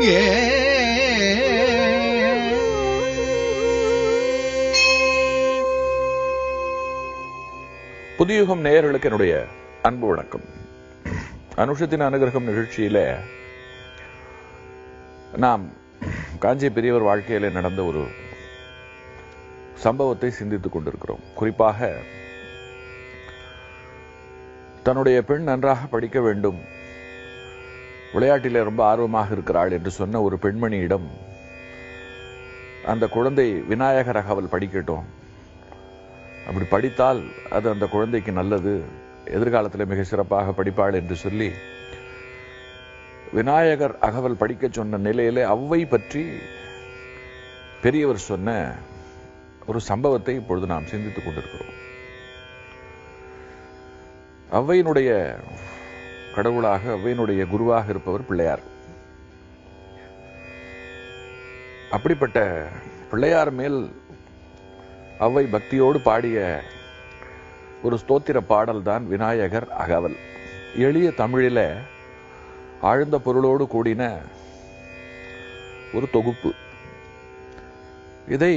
புதியுகம் நேயர்களுக்கு என்னுடைய அன்பு வணக்கம். அனுஷத்தின் அனுகிரகம் நிகழ்ச்சியில நாம் காஞ்சி பெரியவர் வாழ்க்கையில் நடந்த ஒரு சம்பவத்தை சிந்தித்துக் கொண்டிருக்கிறோம். குறிப்பாக தன்னுடைய பெண் நன்றாக படிக்க வேண்டும் விளையாட்டில் ரொம்ப ஆர்வமாக இருக்கிறாள் என்று சொன்ன ஒரு பெண்மணியிடம் அந்த குழந்தை விநாயகர் அகவல் படிக்கட்டும். அப்படி படித்தால் அது அந்த குழந்தைக்கு நல்லது. எதிர்காலத்தில் மிக சிறப்பாக படிப்பாள் என்று சொல்லி விநாயகர் அகவல் படிக்க சொன்ன நிலையிலே அவ்வை பற்றி பெரியவர் சொன்ன ஒரு சம்பவத்தை இப்பொழுது நாம் சிந்தித்துக் கொண்டிருக்கிறோம். அவ்வையினுடைய கடவுளாக அவ்வையினுடைய குருவாக இருப்பவர் பிள்ளையார். அப்படிப்பட்ட பிள்ளையார் மேல் அவ்வை பக்தியோடு பாடிய ஒரு ஸ்தோத்திர பாடல் தான் விநாயகர் அகவல். எளிய தமிழில ஆழ்ந்த பொருளோடு கூடின ஒரு தொகுப்பு. இதை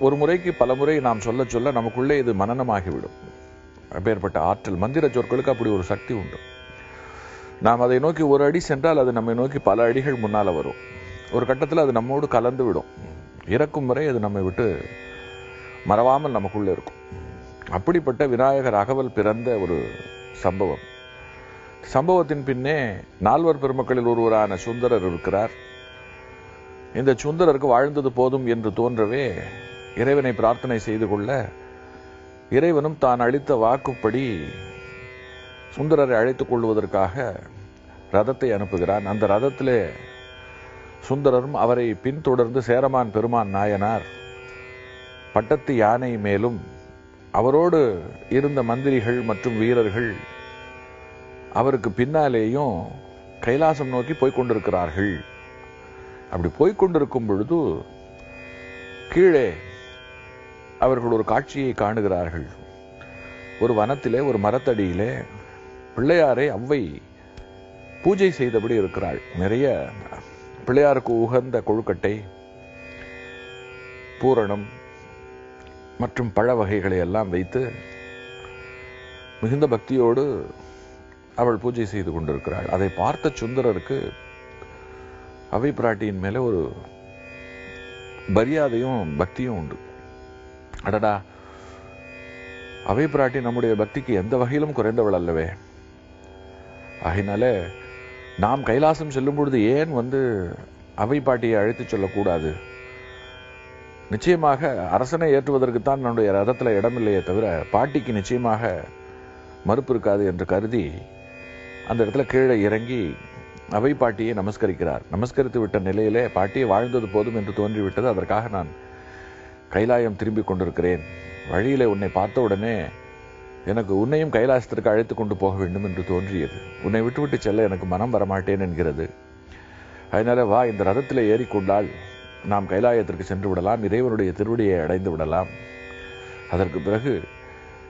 ஒரு முறைக்கு பல முறை நாம் சொல்ல சொல்ல நமக்குள்ளே இது மனநமாகிவிடும். அப்பேற்பட்ட ஆற்றல் மந்திர சொற்களுக்கு அப்படி ஒரு சக்தி உண்டு. நாம் அதை நோக்கி ஒரு அடி சென்றால் அது நம்மை நோக்கி பல அடிகள் முன்னால் வரும். ஒரு கட்டத்தில் அது நம்மோடு கலந்து விடும். இறக்கும் வரை அது நம்மை விட்டு மறவாமல் நமக்குள்ளே இருக்கும். அப்படிப்பட்ட விநாயகர் அகவல் பிறந்த ஒரு சம்பவம். சம்பவத்தின் பின்னே நால்வர் பெருமக்களில் ஒருவரான சுந்தரர் இருக்கிறார். இந்த சுந்தரருக்கு வாழ்ந்தது போதும் என்று தோன்றவே இறைவனை பிரார்த்தனை செய்து கொள்ள இறைவனும் தான் அளித்த வாக்குப்படி சுந்தரரை அழைத்துக் கொள்வதற்காக ரதத்தை அனுப்புகிறான். அந்த ரதத்திலே சுந்தரரும் அவரை பின்தொடர்ந்து சேரமான் பெருமான் நாயனார் பட்டத்து யானை மேலும் அவரோடு இருந்த மந்திரிகள் மற்றும் வீரர்கள் அவருக்கு பின்னாலேயும் கைலாசம் நோக்கி போய்கொண்டிருக்கிறார்கள் அப்படி போய்கொண்டிருக்கும் பொழுது கீழே அவர்கள் ஒரு காட்சியை காணுகிறார்கள். ஒரு வனத்திலே ஒரு மரத்தடியிலே பிள்ளையாரை அவ்வை பூஜை செய்தபடி இருக்கிறாள். நிறைய பிள்ளையாருக்கு உகந்த கொழுக்கட்டை பூரணம் மற்றும் பழ வகைகளை எல்லாம் வைத்து மிகுந்த பக்தியோடு அவள் பூஜை செய்து கொண்டிருக்கிறாள். அதை பார்த்த சுந்தரருக்கு அவை பிராட்டியின் மேலே ஒரு மரியாதையும் பக்தியும் உண்டு. அடடா அவை பிராட்டி நம்முடைய பக்திக்கு எந்த வகையிலும் குறைந்தவள் அல்லவே. ஆகினாலே நாம் கைலாசம் செல்லும் பொழுது ஏன் வந்து அவை பாட்டியை அழைத்து சொல்லக்கூடாது? நிச்சயமாக அரசனை ஏற்றுவதற்குத்தான் நம்முடைய ரதத்தில் இடமில்லையே தவிர பாட்டிக்கு நிச்சயமாக மறுப்பு இருக்காது என்று கருதி அந்த இடத்துல கீழே இறங்கி அவை பாட்டியை நமஸ்கரிக்கிறார். நமஸ்கரித்து விட்ட நிலையிலே பாட்டியை வாழ்ந்தது போதும் என்று தோன்றிவிட்டது. அதற்காக நான் கைலாயம் திரும்பி கொண்டிருக்கிறேன். வழியிலே உன்னை பார்த்த உடனே எனக்கு உன்னையும் கைலாசத்திற்கு அழைத்து கொண்டு போக வேண்டும் என்று தோன்றியது. உன்னை விட்டுவிட்டு செல்ல எனக்கு மனம் வரமாட்டேன் என்கிறது. அதனால வா இந்த ரதத்தில் ஏறிக்கொண்டால் நாம் கைலாயத்திற்கு சென்று விடலாம் இறைவனுடைய திருவடியை அடைந்து விடலாம். அதற்கு பிறகு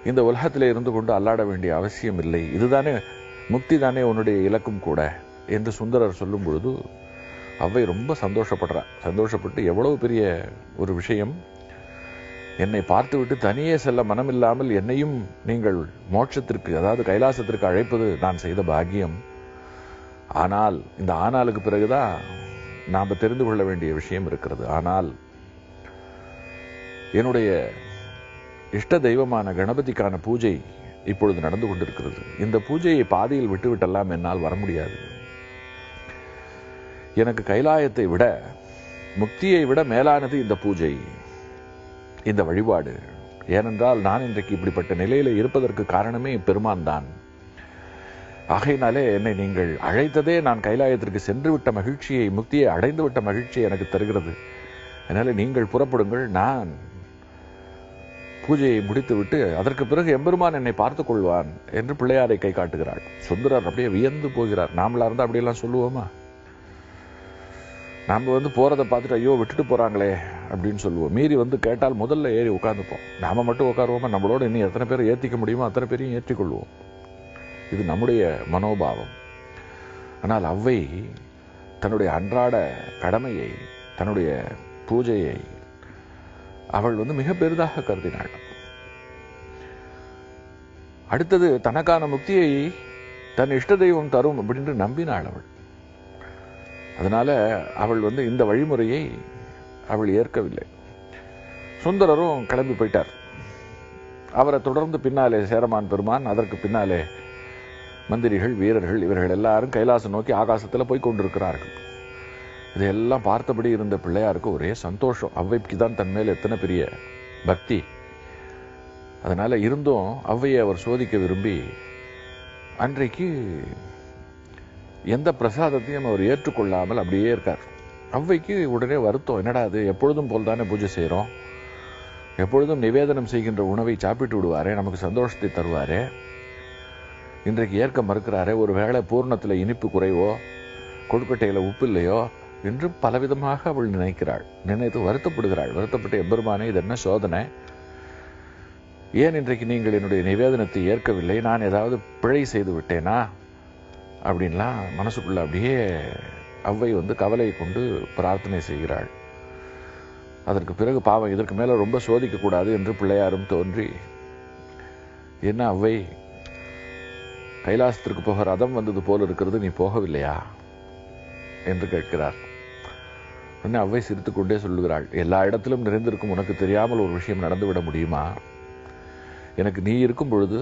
இந்த உலகத்திலே இருந்து கொண்டு அல்லாட வேண்டிய அவசியம் இல்லை. இதுதானே முக்தி தானே உன்னுடைய இலக்கும் கூட என்று சுந்தரர் சொல்லும் பொழுது அவை ரொம்ப சந்தோஷப்படுறா. சந்தோஷப்பட்டு எவ்வளவு பெரிய ஒரு விஷயம். என்னை பார்த்துவிட்டு தனியே செல்ல மனமில்லாமல் என்னையும் நீங்கள் மோட்சத்திற்கு அதாவது கைலாசத்திற்கு அழைப்பது நான் செய்த பாக்கியம். ஆனால் இந்த ஆனாலுக்கு பிறகுதான் நாம் தெரிந்து கொள்ள வேண்டிய விஷயம் இருக்கிறது. ஆனால் என்னுடைய இஷ்ட தெய்வமான கணபதிக்கான பூஜை இப்பொழுது நடந்து கொண்டிருக்கிறது. இந்த பூஜையை பாதியில் விட்டுவிட்டெல்லாம் என்னால் வர முடியாது. எனக்கு கைலாயத்தை விட முக்தியை விட மேலானது இந்த பூஜை. இந்த வழிபாடு. ஏனென்றால் நான் இன்றைக்கு இப்படிப்பட்ட நிலையில இருப்பதற்கு காரணமே பெருமான் தான் ஆகையினாலே என்னை நீங்கள் அழைத்ததே நான் கைலாயத்திற்கு சென்று விட்ட மகிழ்ச்சியை முக்தியை அடைந்து விட்ட மகிழ்ச்சியை எனக்கு தருகிறது. அதனால் நீங்கள் புறப்படுங்கள் நான் பூஜையை முடித்துவிட்டு அதற்கு பிறகு எம்பெருமான் என்னை பார்த்து கொள்வான் என்று பிள்ளையாரை கை காட்டுகிறாள். சுந்தரர் அப்படியே வியந்து போகிறார். நாமளாக இருந்தால் அப்படியெல்லாம் சொல்லுவோமா? நாம வந்து போகிறத பார்த்துட்டு ஐயோ விட்டுட்டு போறாங்களே அப்படின்னு சொல்லுவோம். மீறி வந்து கேட்டால் முதல்ல ஏறி உட்காந்துப்போம் நாம மட்டும் உட்காருவோமா? நம்மளோட இன்னும் எத்தனை பேரை ஏற்றிக்க முடியுமோ அத்தனை பேரையும் ஏற்றிக்கொள்வோம். இது நம்முடைய மனோபாவம். ஆனால் அவ்வை தன்னுடைய அன்றாட கடமையை தன்னுடைய பூஜையை அவள் வந்து மிக பெரிதாக கருதினாள். அடுத்தது தனக்கான முக்தியை தன் இஷ்ட தெய்வம் தரும் அப்படின்னு நம்பினாள் அவள். அதனால அவள் வந்து இந்த வழிமுறையை அவள் ஏற்கவில்லை. சுந்தரரும் கிளம்பி போயிட்டார். அவரை தொடர்ந்து பின்னாலே சேரமான் பெருமான் அதற்கு பின்னாலே மந்திரிகள் வீரர்கள் இவர்கள் எல்லாரும் கைலாசம் நோக்கி ஆகாசத்தில் போய் கொண்டிருக்கிறார்கள். இதையெல்லாம் பார்த்தபடி இருந்த பிள்ளையாருக்கு ஒரே சந்தோஷம். அவ்வைக்கு தான் தன் மேல் எத்தனை பெரிய பக்தி. அதனால் இருந்தும் அவ்வையை அவர் சோதிக்க விரும்பி அன்றைக்கு எந்த பிரசாதத்தையும் அவர் ஏற்றுக்கொள்ளாமல் அப்படியே இருக்கார். அவ்வைக்கு உடனே வருத்தம் என்னடா அது எப்பொழுதும் போல் தானே பூஜை செய்கிறோம் எப்பொழுதும் நிவேதனம் செய்கின்ற உணவை சாப்பிட்டு விடுவாரே நமக்கு சந்தோஷத்தை தருவாரே? இன்றைக்கு ஏற்க மறுக்கிறாரே ஒரு வேளை பூர்ணத்தில் இனிப்பு குறைவோ கொழுக்கட்டையில் உப்பு இல்லையோ? என்று பலவிதமாக அவள் நினைக்கிறாள். நினைத்து வருத்தப்படுகிறாள். வருத்தப்பட்ட எம்பெருமானே இது என்ன சோதனை? ஏன் இன்றைக்கு நீங்கள் என்னுடைய நிவேதனத்தை ஏற்கவில்லை? நான் ஏதாவது பிழை செய்து விட்டேனா? அப்படின்லாம் மனசுக்குள்ள அப்படியே அவ்வை வந்து கவலை கொண்டு பிரார்த்தனை செய்கிறாள். அதற்கு பிறகு பாவம் இதற்கு மேல ரொம்ப சோதிக்க கூடாது என்று பிள்ளையாரும் தோன்றி என்ன அவ்வை கைலாசத்திற்கு போக ரதம் வந்தது போல இருக்கிறது நீ போகவில்லையா? என்று கேட்கிறார். உடனே அவ்வை சிரித்துக்கொண்டே சொல்லுகிறாள் எல்லா இடத்திலும் நிறைந்திருக்கும் உனக்கு தெரியாமல் ஒரு விஷயம் நடந்துவிட முடியுமா? எனக்கு நீ இருக்கும் பொழுது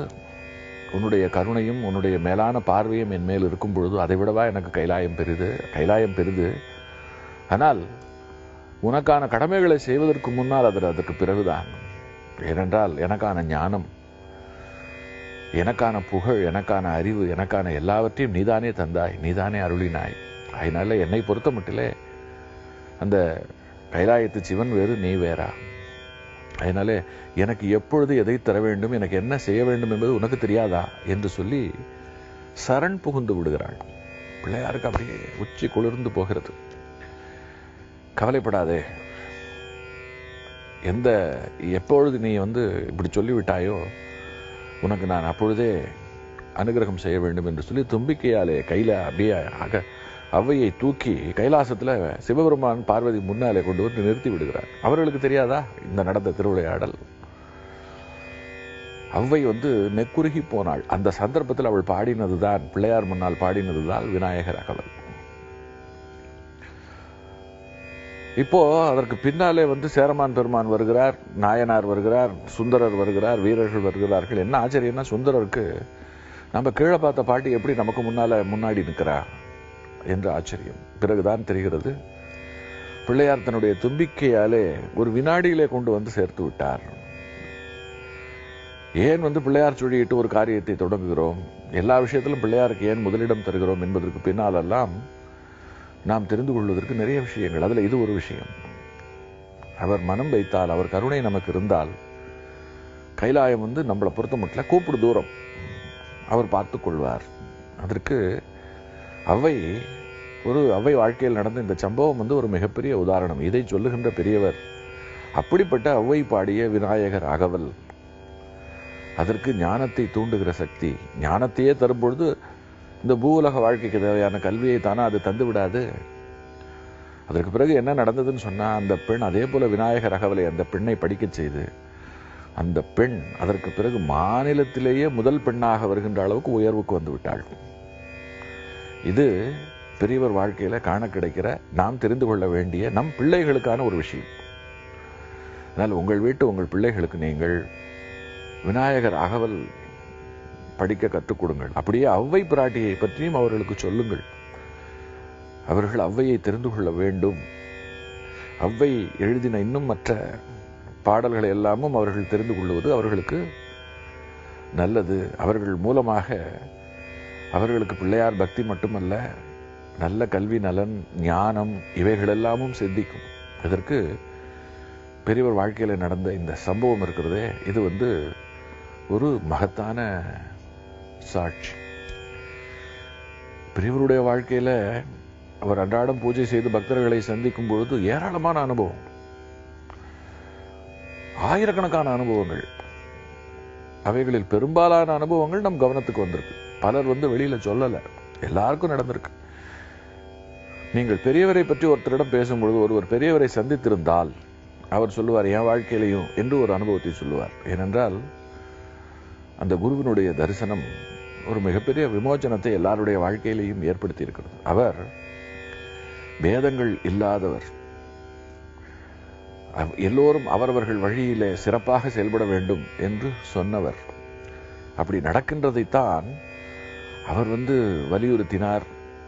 உன்னுடைய கருணையும் உன்னுடைய மேலான பார்வையும் என் மேல் இருக்கும் பொழுது அதை விடவா எனக்கு கைலாயம் பெரிது? கைலாயம் பெரிது. ஆனால் உனக்கான கடமைகளை செய்வதற்கு முன்னால் அது அதற்கு பிறகுதான். ஏனென்றால் எனக்கான ஞானம் எனக்கான புகழ் எனக்கான அறிவு எனக்கான எல்லாவற்றையும் நீதானே தந்தாய் நீதானே அருளினாய். அதனால என்னை பொறுத்த மட்டிலே அந்த கைலாயத்து சிவன் வேறு நீ வேறா. அதனாலே எனக்கு எப்பொழுது எதை தர வேண்டும் எனக்கு என்ன செய்ய வேண்டும் என்பது உனக்கு தெரியாதா என்று சொல்லி சரண் புகுந்து விடுகிறாள். பிள்ளையாருக்கு அப்படியே உச்சி குளிர்ந்து போகிறது. கவலைப்படாதே. எந்த எப்பொழுது நீ வந்து இப்படி சொல்லிவிட்டாயோ உனக்கு நான் அப்பொழுதே அனுகிரகம் செய்ய வேண்டும் என்று சொல்லி தும்பிக்கையாலே கையில் அப்படியே அக அவையை தூக்கி கைலாசத்துல சிவபெருமான் பார்வதி முன்னாலே கொண்டு வந்து நிறுத்தி விடுகிறார். அவர்களுக்கு தெரியாதா? இந்த நடந்த திருவிளையாடல். அவ்வை வந்து நெக்குருகி போனாள். அந்த சந்தர்ப்பத்தில் அவள் பாடினதுதான் பிள்ளையார் முன்னால் பாடினதுதான் விநாயகர் அகவல் இப்போ அதற்கு பின்னாலே வந்து சேரமான் பெருமான் வருகிறார் நாயனார் வருகிறார் சுந்தரர் வருகிறார் வீரர்கள் வருகிறார்கள். என்ன ஆச்சரியம்னா சுந்தரருக்கு நம்ம கீழே பார்த்த பாட்டி எப்படி நமக்கு முன்னால முன்னாடி நிற்கிறா? என்று ஆச்சரியம். பிறகுதான் தெரிகிறது பிள்ளையார் தன்னுடைய தும்பிக்கையாலே ஒரு வினாடியிலே கொண்டு வந்து சேர்த்து விட்டார். ஏன் வந்து பிள்ளையார் சொல்லிட்டு ஒரு காரியத்தை தொடங்குகிறோம்? எல்லா விஷயத்திலும் பிள்ளையாருக்கு ஏன் முதலிடம் தருகிறோம் என்பதற்கு பின்னாலெல்லாம் நாம் தெரிந்து கொள்வதற்கு நிறைய விஷயங்கள். அதுல இது ஒரு விஷயம். அவர் மனம் வைத்தால் அவர் கருணை நமக்கு இருந்தால் கைலாயம் வந்து நம்மளை பொறுத்த மட்டும் கூப்பிடு தூரம். அவர் பார்த்து கொள்வார். அதற்கு அவை ஒரு அவை வாழ்க்கையில் நடந்த இந்த சம்பவம் வந்து ஒரு மிகப்பெரிய உதாரணம். இதை சொல்லுகின்ற பெரியவர் அப்படிப்பட்ட அவ்வை பாடிய விநாயகர் அகவல். அதற்கு ஞானத்தை தூண்டுகிற சக்தி ஞானத்தையே தரும்பொழுது இந்த பூவுலக வாழ்க்கைக்கு தேவையான கல்வியை தானே அது தந்து விடாது. அதற்கு பிறகு என்ன நடந்ததுன்னு சொன்னா அந்த பெண் அதே போல விநாயகர் அகவலை அந்த பெண்ணை படிக்கச் செய்து அந்த பெண் அதற்கு பிறகு மாநிலத்திலேயே முதல் பெண்ணாக வருகின்ற அளவுக்கு உயர்வுக்கு வந்து விட்டாள். இது பெரியவர் வாழ்க்கையில காண கிடைக்கிற நாம் தெரிந்து கொள்ள வேண்டிய நம் பிள்ளைகளுக்கான ஒரு விஷயம். அதனால் உங்கள் வீட்டு உங்கள் பிள்ளைகளுக்கு நீங்கள் விநாயகர் அகவல் படிக்க கற்றுக் கொடுங்கள். அப்படியே அவ்வை பிராட்டியை பற்றியும் அவர்களுக்கு சொல்லுங்கள். அவர்கள் அவ்வையை தெரிந்து கொள்ள வேண்டும். அவ்வை எழுதின இன்னும் மற்ற பாடல்களை எல்லாமும் அவர்கள் தெரிந்து கொள்வது அவர்களுக்கு நல்லது. அவர்கள் மூலமாக அவர்களுக்கு பிள்ளையார் பக்தி மட்டுமல்ல நல்ல கல்வி நலன் ஞானம் இவைகள் எல்லாமும் சித்திக்கும். இதற்கு பெரியவர் வாழ்க்கையில நடந்த இந்த சம்பவம் இருக்கிறதே இது வந்து ஒரு மகத்தான சாட்சி. பெரியவருடைய வாழ்க்கையில அவர் அன்றாடம் பூஜை செய்து பக்தர்களை சந்திக்கும் பொழுது ஏராளமான அனுபவம். ஆயிரக்கணக்கான அனுபவங்கள். அவைகளில் பெரும்பாலான அனுபவங்கள் நம் கவனத்துக்கு வந்திருக்கு. பலர் வந்து வெளியில சொல்லல. எல்லாருக்கும் நடந்திருக்கு. நீங்கள் பெரியவரை பற்றி ஒருத்தரிடம் பேசும்பொழுது ஒருவர் பெரியவரை சந்தித்திருந்தால் அவர் சொல்லுவார் என் வாழ்க்கையிலையும் என்று ஒரு அனுபவத்தை சொல்லுவார். ஏனென்றால் அந்த குருவினுடைய தரிசனம் ஒரு மிகப்பெரிய விமோச்சனத்தை எல்லாருடைய வாழ்க்கையிலையும் ஏற்படுத்தி இருக்கிறது. அவர் வேதங்கள் இல்லாதவர். எல்லோரும் அவரவர்கள் வழியிலே சிறப்பாக செயல்பட வேண்டும் என்று சொன்னவர். அப்படி நடக்கின்றதைத்தான் அவர் வந்து வலியுறுத்தினார்.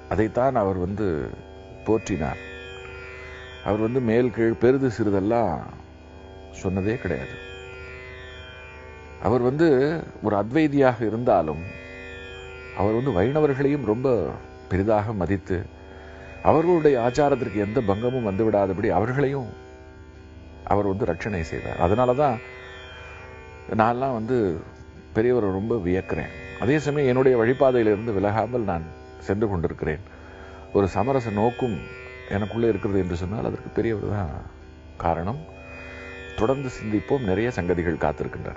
அதைத்தான் அவர் வந்து போற்றினார். அவர் வந்து மேல் கீழ் பெரிது சிறிதெல்லாம் சொன்னதே கிடையாது. அவர் வந்து ஒரு அத்வைதியாக இருந்தாலும் அவர் வந்து வைணவர்களையும் ரொம்ப பெரிதாக மதித்து அவர்களுடைய ஆச்சாரத்திற்கு எந்த பங்கமும் வந்துவிடாதபடி அவர்களையும் அவர் வந்து ரட்சணை செய்தார். அதனால தான் நான்லாம் வந்து பெரியவரை ரொம்ப வியக்கிறேன். அதே சமயம் என்னுடைய வழிபாதையிலிருந்து விலகாமல் நான் சென்று கொண்டிருக்கிறேன். ஒரு சமரச நோக்கும் எனக்குள்ளே இருக்கிறது என்று சொன்னால் அதற்கு பெரியவர் தான் காரணம். தொடர்ந்து சிந்திப்போம். நிறைய சங்கதிகள் காத்திருக்கின்றன.